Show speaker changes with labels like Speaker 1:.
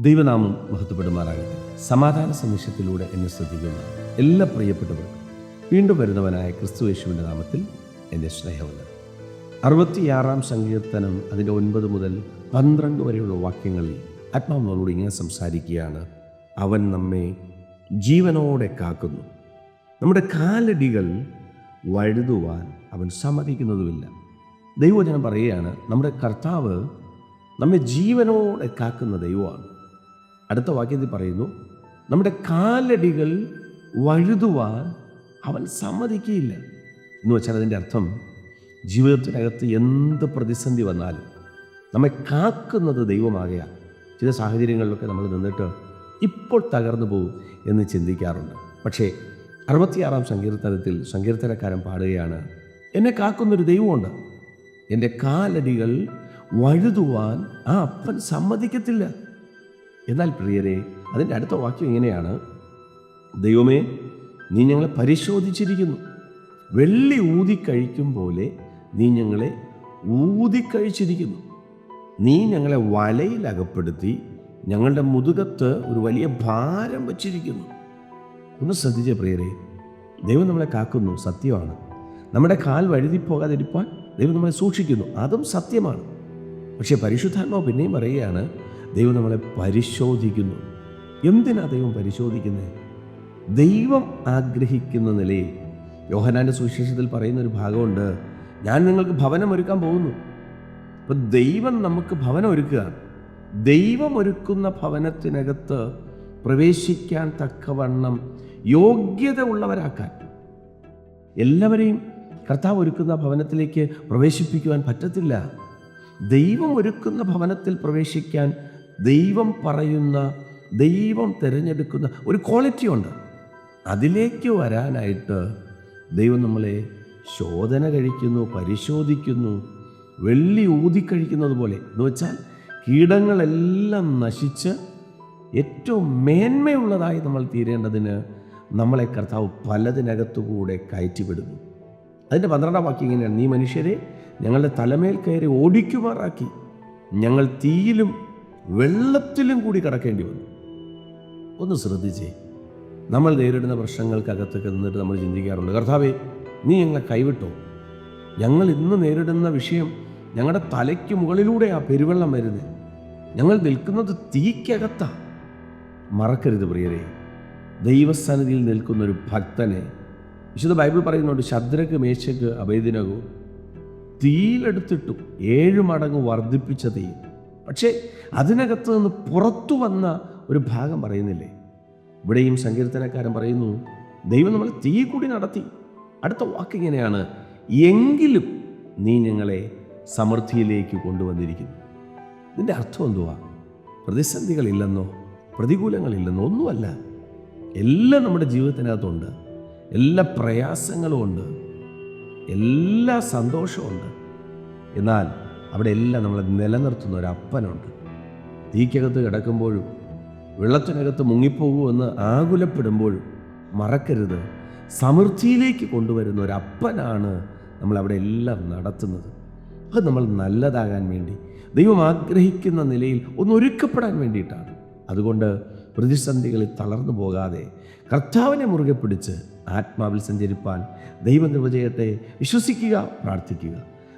Speaker 1: ദൈവനാമം മഹത്വപ്പെടുമാറാകട്ടെ. സമാധാന സന്ദേശത്തിലൂടെ എന്നെ ശ്രദ്ധിക്കുന്ന എല്ലാ പ്രിയപ്പെട്ടവർക്കും വീണ്ടും വരുന്നവനായ ക്രിസ്തു യേശുവിന്റെ നാമത്തിൽ എന്റെ സ്നേഹമുണ്ട് അറുപത്തിയാറാം സങ്കീർത്തനം അതിന്റെ ഒൻപത് മുതൽ പന്ത്രണ്ട് വരെയുള്ള വാക്യങ്ങളിൽ ആത്മാവ് നമ്മളോട് ഇങ്ങനെ സംസാരിക്കുകയാണ്. അവൻ നമ്മെ ജീവനോടെ കാക്കുന്നു. നമ്മുടെ കാലടികൾ വഴുതുവാൻ അവൻ സമ്മതിക്കുന്നതുമില്ല. ദൈവവചനം പറയുകയാണ് നമ്മുടെ കർത്താവ് നമ്മെ ജീവനോടെ കാക്കുന്ന ദൈവമാണ്. അടുത്ത വാക്യത്തിൽ പറയുന്നു നമ്മുടെ കാലടികൾ വഴുതുവാൻ അവൻ സമ്മതിക്കുകയില്ല എന്ന് വെച്ചാൽ അതിന്റെ അർത്ഥം ജീവിതത്തിനകത്ത് എന്ത് പ്രതിസന്ധി വന്നാലും നമ്മെ കാക്കുന്നത് ദൈവമാകയാൽ ചില സാഹചര്യങ്ങളിലൊക്കെ നമ്മൾ നിന്നിട്ട് ഇപ്പോൾ തകർന്നു പോകും എന്ന് ചിന്തിക്കാറുണ്ട്. പക്ഷേ അറുപത്തിയാറാം സങ്കീർത്തനത്തിൽ സങ്കീർത്തനക്കാരൻ പാടുകയാണ് എന്നെ കാക്കുന്നൊരു ദൈവമുണ്ട്. എന്റെ കാലടികൾ വഴുതുവാൻ ആ അപ്പൻ സമ്മതിക്കത്തില്ല. എന്നാൽ പ്രിയരെ അതിന്റെ അടുത്ത വാക്യം ഇങ്ങനെയാണ്. ദൈവമേ നീ ഞങ്ങളെ പരിശോധിച്ചിരിക്കുന്നു. വെള്ളി ഊതിക്കഴിക്കും പോലെ നീ ഞങ്ങളെ ഊതിക്കഴിച്ചിരിക്കുന്നു നീ ഞങ്ങളെ വലയിൽ അകപ്പെടുത്തി ഞങ്ങളുടെ മുതുകത്ത് ഒരു വലിയ ഭാരം വച്ചിരിക്കുന്നു. ഒന്ന് ശ്രദ്ധിച്ച പ്രിയരെ ദൈവം നമ്മളെ കാക്കുന്നു സത്യമാണ്. നമ്മുടെ കാൽ വഴുതിപ്പോകാതിരിപ്പാൻ ദൈവം നമ്മളെ സൂക്ഷിക്കുന്നു അതും സത്യമാണ്. പക്ഷേ പരിശുദ്ധാത്മാവ് പിന്നെയും പറയുകയാണ് ദൈവം നമ്മളെ പരിശോധിക്കുന്നു. എന്തിനാ ദൈവം പരിശോധിക്കുന്നത് ദൈവം ആഗ്രഹിക്കുന്ന നിലയിൽ. യോഹനാന്റെ സുവിശേഷത്തിൽ പറയുന്ന ഒരു ഭാഗമുണ്ട് ഞാൻ നിങ്ങൾക്ക് ഭവനം ഒരുക്കാൻ പോകുന്നു. അപ്പം ദൈവം നമുക്ക് ഭവനം ഒരുക്കുകയാണ് ദൈവം ഒരുക്കുന്ന ഭവനത്തിനകത്ത് പ്രവേശിക്കാൻ തക്കവണ്ണം യോഗ്യത ഉള്ളവരാക്കാൻ. എല്ലാവരെയും കർത്താവ് ഒരുക്കുന്ന ഭവനത്തിലേക്ക് പ്രവേശിപ്പിക്കുവാൻ പറ്റത്തില്ല. ദൈവം ഒരുക്കുന്ന ഭവനത്തിൽ പ്രവേശിക്കാൻ ദൈവം പറയുന്ന ദൈവം തിരഞ്ഞെടുക്കുന്ന ഒരു ക്വാളിറ്റി ഉണ്ട്. അതിലേക്ക് വരാനായിട്ട് ദൈവം നമ്മളെ ശോധന കഴിക്കുന്നു പരിശോധിക്കുന്നു വെള്ളി ഊതിക്കഴിക്കുന്നത് പോലെ. എന്ന് വെച്ചാൽ കീടങ്ങളെല്ലാം നശിച്ച് ഏറ്റവും മേന്മയുള്ളതായി നമ്മൾ തീരേണ്ടതിന് നമ്മളെ കർത്താവ് പലതിനകത്തുകൂടെ കയറ്റിവിടുന്നു. അതിന്റെ പന്ത്രണ്ടാം വാക്യം ഇങ്ങനെയാണ്. നീ മനുഷ്യരെ ഞങ്ങളുടെ തലമേൽ കയറി ഓടിക്കുമാറാക്കി. ഞങ്ങൾ തീയിലും വെള്ളത്തിലും കൂടി കടക്കേണ്ടി വന്നു. ഒന്ന് ശ്രദ്ധിച്ചേ. നമ്മൾ നേരിടുന്ന പ്രശ്നങ്ങൾക്കകത്തൊക്കെ നിന്നിട്ട് നമ്മൾ ചിന്തിക്കാറുണ്ട്. കർത്താവേ നീ ഞങ്ങളെ കൈവിട്ടോ? ഞങ്ങൾ ഇന്ന് നേരിടുന്ന വിഷയം ഞങ്ങളുടെ തലയ്ക്ക് മുകളിലൂടെ ആ പെരുവെള്ളം വരുന്നത് ഞങ്ങൾ നിൽക്കുന്നത് തീക്കകത്താ. മറക്കരുത് പ്രിയരെ. ദൈവസന്നിധിയിൽ നിൽക്കുന്ന ഒരു ഭക്തനെ. വിശുദ്ധ ബൈബിൾ പറയുന്നുണ്ട് ശദ്രക്ക് മേശക്ക് അഭേദിനകവും തീയിലെടുത്തിട്ടു ഏഴ് മടങ്ങ് വർദ്ധിപ്പിച്ച തീ പക്ഷേ അതിനകത്ത് നിന്ന് പുറത്തു വന്ന ഒരു ഭാഗം പറയുന്നില്ലേ? ഇവിടെയും സങ്കീർത്തനക്കാരൻ പറയുന്നു ദൈവം നമ്മളെ തീ കൂടി നടത്തി. അടുത്ത വാക്ക് ഇങ്ങനെയാണ്. എങ്കിലും നീ ഞങ്ങളെ സമൃദ്ധിയിലേക്ക് കൊണ്ടുവന്നിരിക്കുന്നു. ഇതിന്റെ അർത്ഥം എന്തുവാ? പ്രതിസന്ധികളില്ലെന്നോ പ്രതികൂലങ്ങളില്ലെന്നോ ഒന്നുമല്ല. എല്ലാം നമ്മുടെ ജീവിതത്തിനകത്തുണ്ട്. എല്ലാ പ്രയാസങ്ങളും ഉണ്ട്. എല്ലാ സന്തോഷമുണ്ട് എന്നാൽ അവിടെ എല്ലാം നമ്മളെ നിലനിർത്തുന്ന ഒരു അപ്പനുണ്ട്. തീക്കകത്ത് കിടക്കുമ്പോഴും വെള്ളത്തിനകത്ത് മുങ്ങിപ്പോകുമെന്ന് ആകുലപ്പെടുമ്പോഴും മറക്കരുത്. സമൃദ്ധിയിലേക്ക് കൊണ്ടുവരുന്ന ഒരു അപ്പനാണ് നമ്മളവിടെ എല്ലാം നടത്തുന്നത്. അത് നമ്മൾ നല്ലതാകാൻ വേണ്ടി ദൈവം ആഗ്രഹിക്കുന്ന നിലയിൽ ഒന്ന് ഒരുക്കപ്പെടാൻ വേണ്ടിയിട്ടാണ്. അതുകൊണ്ട് പ്രതിസന്ധികളിൽ തളർന്നു പോകാതെ കർത്താവിനെ മുറുകെ പിടിച്ച് ആത്മാവിൽ സഞ്ചരിപ്പാൻ ദൈവ ചെയ്യട്ടെ വിശ്വസിക്കുക പ്രാർത്ഥിക്കുക.